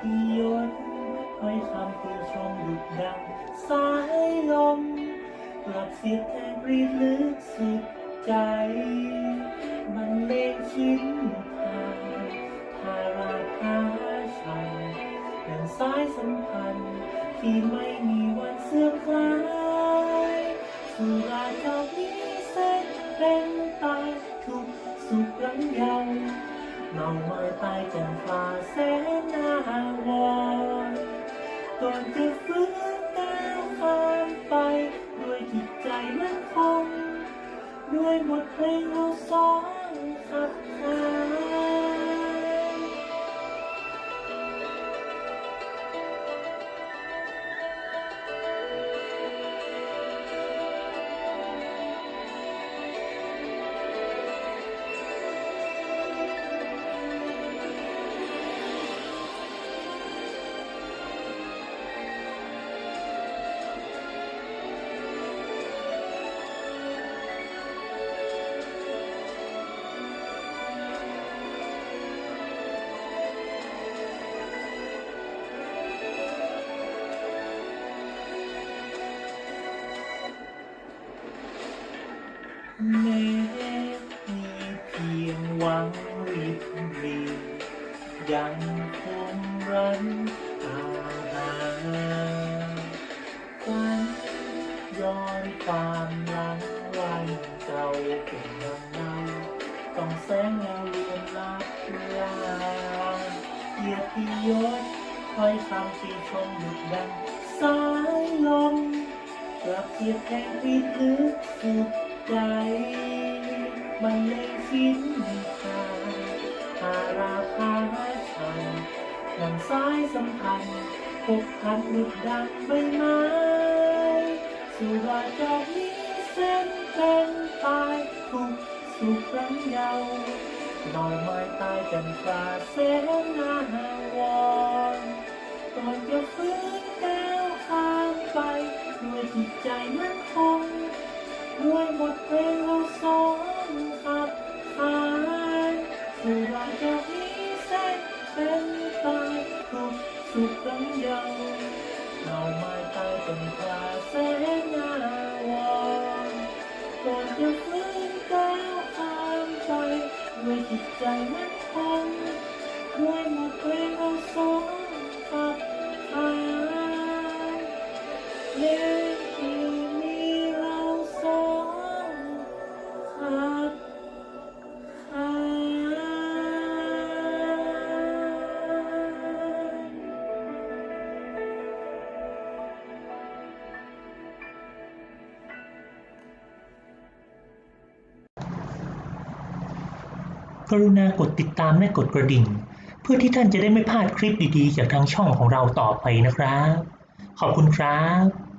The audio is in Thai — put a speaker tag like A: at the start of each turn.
A: เกียรติยศถ้อยคำติชมดุดดัง สายลมกลับเสียดแทงรีดลึกสุดใจ มันเลงชิ้นทางทาราพาชัยเป็นสายสัมพันธ์ที่ไม่มีวันเสื่อมคลายสุราเจ้านี้เส้นเป็นตายทุกสุขรังยาวเมาเมื่อตายจันฟ้าแสนน อนจะฟื้นก้าข้ามไป ด้วยจิตใจมั่นคง ด้วยบทเพลงเราสอง ยังคงรันอาหารฝันย้อนความหลังวันเก่าเป็นดังเงาต้องแสงเงาเลือนลับลาเกียรติยศถ้อยคำที่ชมดุดดังสายลมกลับเสียดแทงพิดลึกสุดใจมันเลยสิ้นทา สายสัมพันธ์พบพันหลุดดังใบไม้สุราจ้านี้เส้นเป็นตายทุกสุขรังเยาว์ดอกไม้ตายจันทราแสนนาวรก่อนจะฟื้นแก้วข้ามไปด้วยจิตใจมั่นคงด้วยบทเพลงเราสอง ด้วยบทเพลงเราสองขับขานเพลงที่มีเราสองขับขาน
B: กรุณากดติดตามและกดกระดิ่ง พื่อที่ท่านจะได้ไม่พลาดคลิปดีๆ จากทางช่องของเราต่อไปนะครับ ขอบคุณครับ